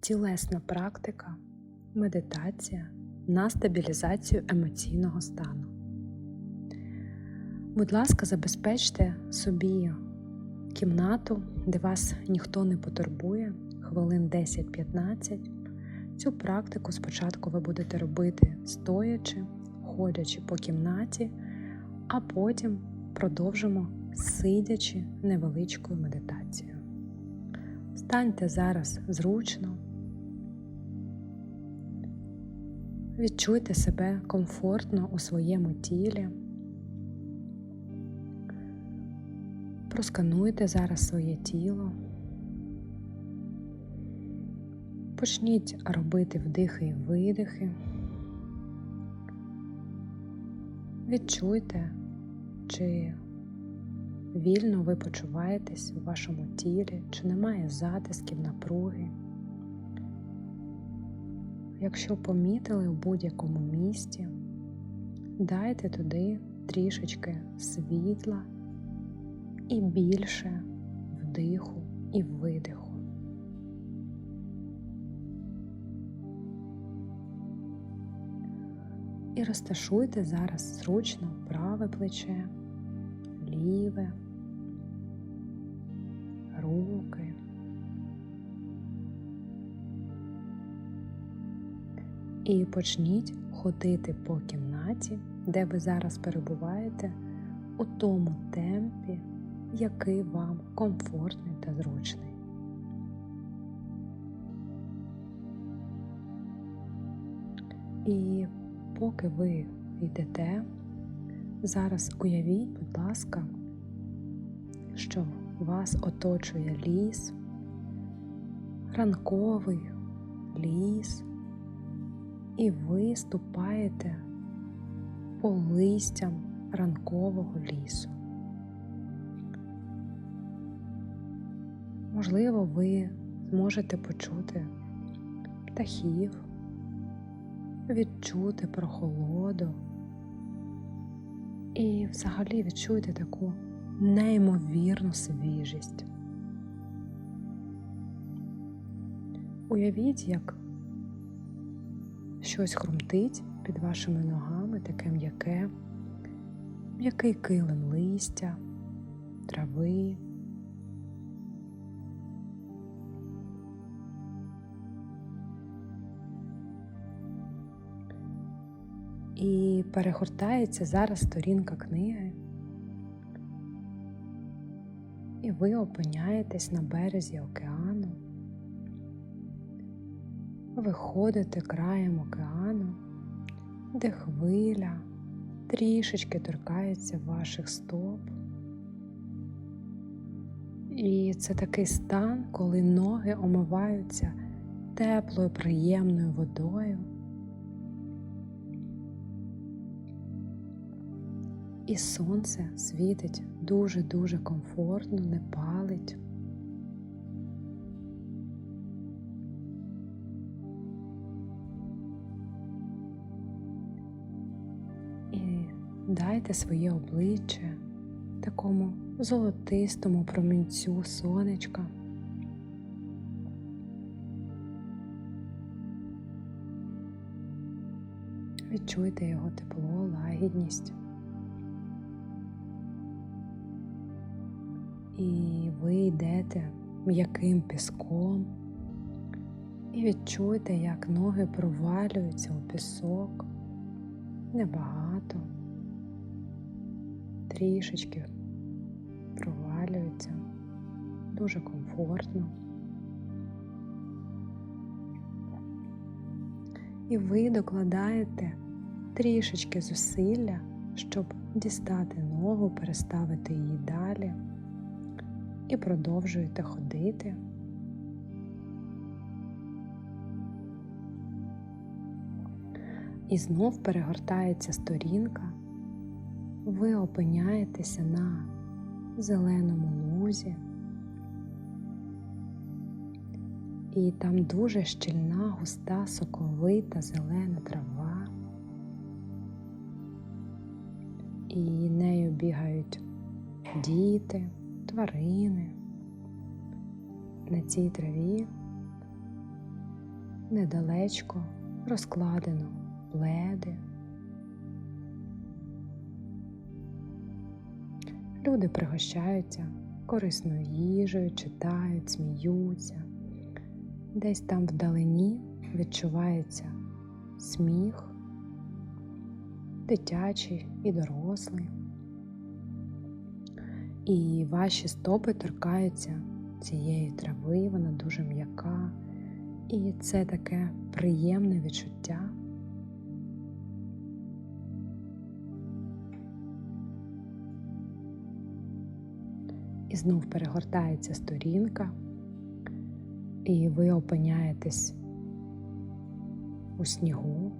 тілесна практика, медитація на стабілізацію емоційного стану. Будь ласка, забезпечте собі кімнату, де вас ніхто не потурбує, хвилин 10-15. Цю практику спочатку ви будете робити стоячи, ходячи по кімнаті, а потім продовжимо сидячи невеличкою медитацією. Станьте зараз зручно, відчуйте себе комфортно у своєму тілі. Проскануйте зараз своє тіло. Почніть робити вдихи і видихи. Відчуйте, чи вільно ви почуваєтесь у вашому тілі, чи немає затисків, напруги. Якщо помітили в будь-якому місці, дайте туди трішечки світла і більше вдиху і видиху. І розташуйте зараз зручно праве плече, ліве, І почніть ходити по кімнаті, де ви зараз перебуваєте, у тому темпі, який вам комфортний та зручний. І поки ви йдете, зараз уявіть, будь ласка, що вас оточує ліс, ранковий ліс, і ви ступаєте по листям ранкового лісу. Можливо, ви зможете почути птахів, відчути прохолоду і взагалі відчуйте таку неймовірну свіжість. Уявіть, як щось хрумтить під вашими ногами, таке м'яке, м'який килим листя, трави. І перегортається зараз сторінка книги, і ви опиняєтесь на березі океану, виходите краєм океану, де хвиля трішечки торкається ваших стоп. І це такий стан, коли ноги омиваються теплою, приємною водою. І сонце світить дуже-дуже комфортно, не палить. Дайте своє обличчя такому золотистому промінцю сонечка. Відчуйте його тепло, лагідність. І ви йдете м'яким піском і відчуйте, як ноги провалюються у пісок небагато, трішечки провалюються, дуже комфортно. І ви докладаєте трішечки зусилля, щоб дістати ногу, переставити її далі і продовжуєте ходити. І знов перегортається сторінка, ви опиняєтеся на зеленому лузі, і там дуже щільна, густа, соковита, зелена трава, і нею бігають діти тварини. На цій траві недалечко розкладено пледи. Люди пригощаються корисною їжею, читають, сміються. Десь там вдалині відчувається сміх, дитячий і дорослий. І ваші стопи торкаються цієї трави, вона дуже м'яка, і це таке приємне відчуття. І знов перегортається сторінка, і ви опиняєтесь у снігу,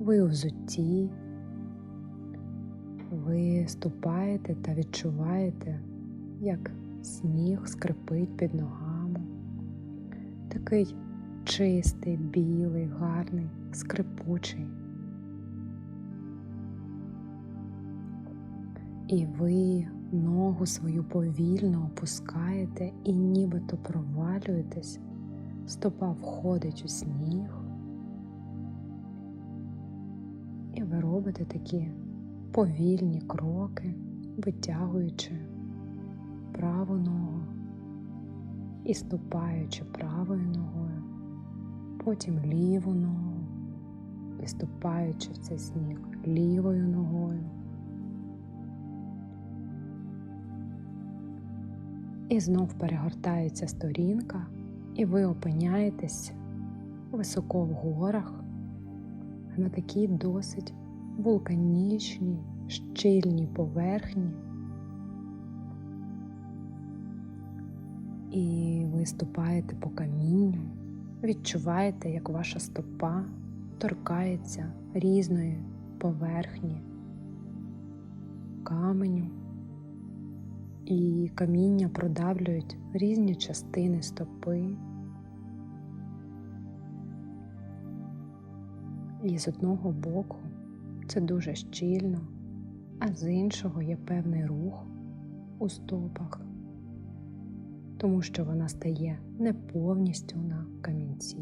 ви у взутті, ви ступаєте та відчуваєте, як сніг скрипить під ногами. Такий чистий, білий, гарний, скрипучий. І ви ногу свою повільно опускаєте і нібито провалюєтесь, стопа входить у сніг. І ви робите такі повільні кроки, витягуючи праву ногу і ступаючи правою ногою, потім ліву ногу і ступаючи в цей сніг лівою ногою. І знов перегортається сторінка, і ви опиняєтесь високо в горах на такій досить вулканічній, щільній поверхні. І ви ступаєте по камінню, відчуваєте, як ваша стопа торкається різної поверхні каменю і каміння продавлюють різні частини стопи. І з одного боку це дуже щільно, а з іншого є певний рух у стопах, тому що вона стає не повністю на камінці.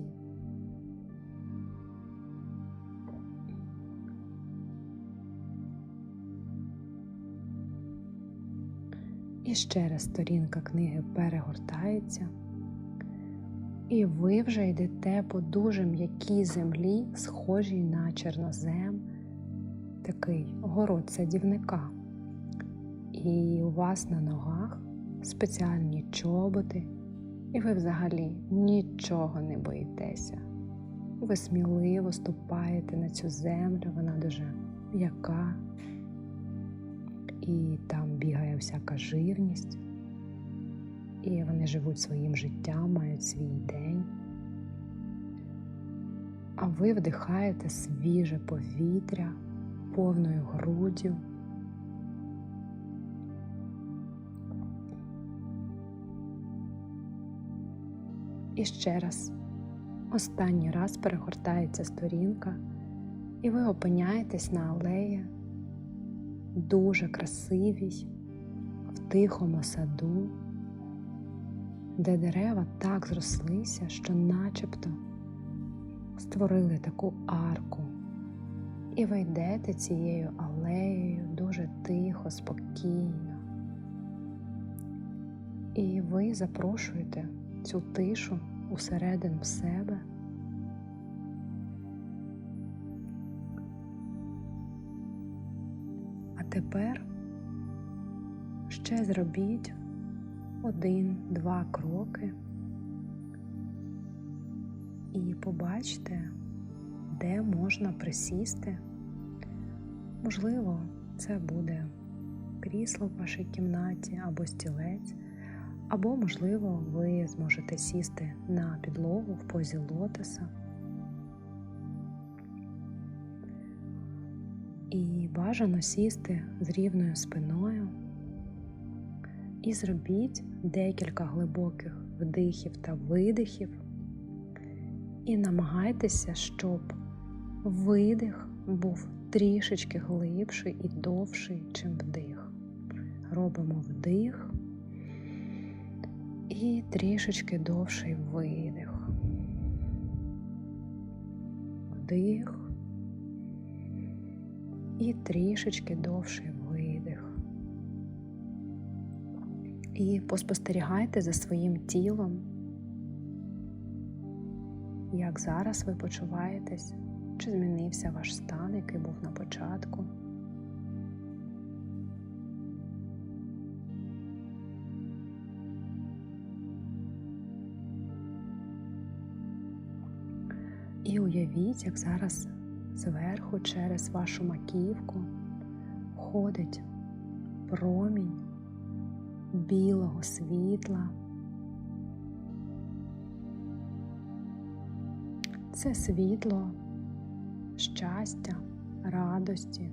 І ще раз сторінка книги перегортається, і ви вже йдете по дуже м'якій землі, схожій на чорнозем, такий город садівника. І у вас на ногах спеціальні чоботи, і ви взагалі нічого не боїтеся. Ви сміливо ступаєте на цю землю, вона дуже м'яка і там бігає всяка живність, і вони живуть своїм життям, мають свій день. А ви вдихаєте свіже повітря повною груддю. І ще раз, останній раз перегортається сторінка, і ви опиняєтесь на алеї дуже красивій, в тихому саду, де дерева так зрослися, що начебто створили таку арку. І ви йдете цією алеєю дуже тихо, спокійно. І ви запрошуєте цю тишу усередину себе. Тепер ще зробіть один-два кроки і побачте, де можна присісти. Можливо, це буде крісло в вашій кімнаті або стілець, або, можливо, ви зможете сісти на підлогу в позі лотоса. І бажано сісти з рівною спиною і зробіть декілька глибоких вдихів та видихів. І намагайтеся, щоб видих був трішечки глибший і довший, чим вдих. Робимо вдих і трішечки довший видих. вдих і трішечки довший видих. І поспостерігайте за своїм тілом, як зараз ви почуваєтесь, чи змінився ваш стан, який був на початку. І уявіть, як зараз зверху через вашу маківку ходить промінь білого світла. Це світло щастя, радості,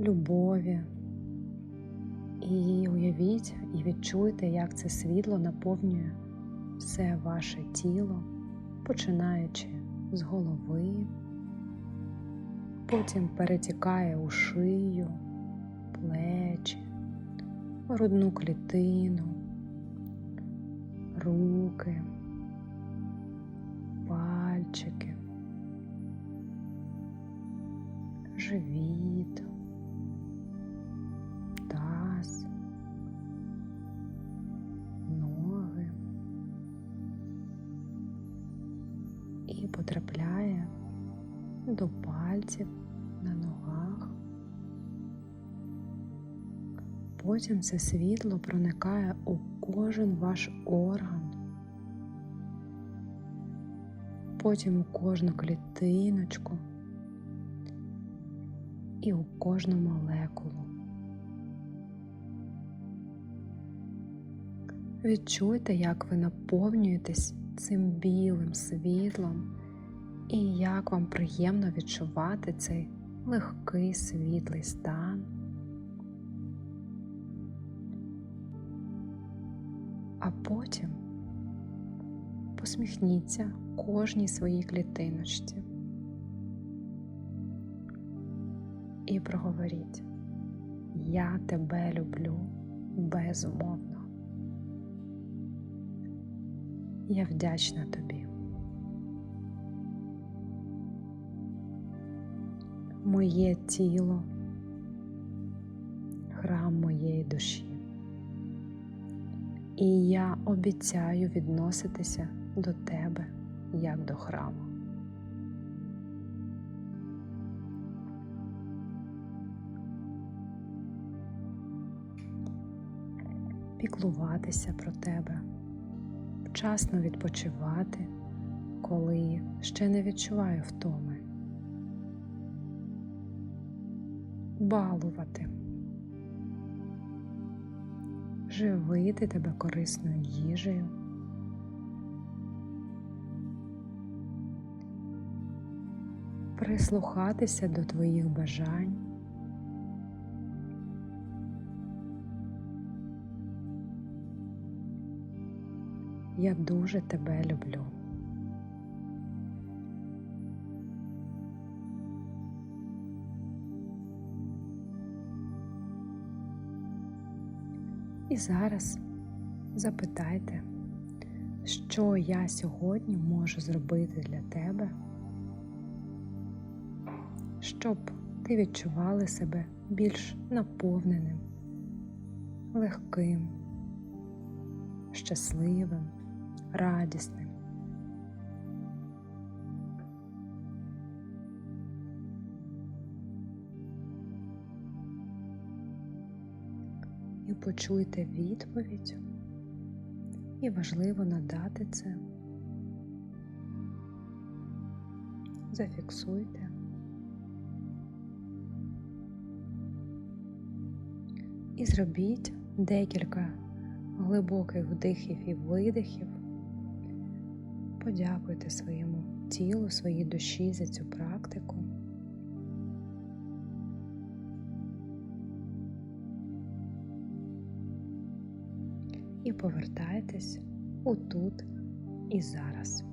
любові. І уявіть і відчуйте, як це світло наповнює все ваше тіло, починаючи з голови, потім перетікає у шию, плечі, грудну клітину, руки, пальчики, живіт, пальців на ногах. Потім це світло проникає у кожен ваш орган, потім у кожну клітиночку і у кожну молекулу. Відчуйте, як ви наповнюєтесь цим білим світлом і як вам приємно відчувати цей легкий світлий стан. А потім посміхніться кожній своїй клітиночці і проговоріть Я тебе люблю безумовно. Я вдячна тобі. Моє тіло, храм моєї душі. І я обіцяю відноситися до тебе як до храму. Піклуватися про тебе, вчасно відпочивати, коли ще не відчуваю втоми, балувати живити тебе корисною їжею. Прислухатися до твоїх бажань. Я дуже тебе люблю. І зараз запитайте, що я сьогодні можу зробити для тебе, щоб ти відчувала себе більш наповненим, легким, щасливим, радісним. І почуйте відповідь, і важливо надати це. Зафіксуйте. І зробіть декілька глибоких вдихів і видихів. Подякуйте своєму тілу, своїй душі за цю практику. І повертайтесь у тут і зараз.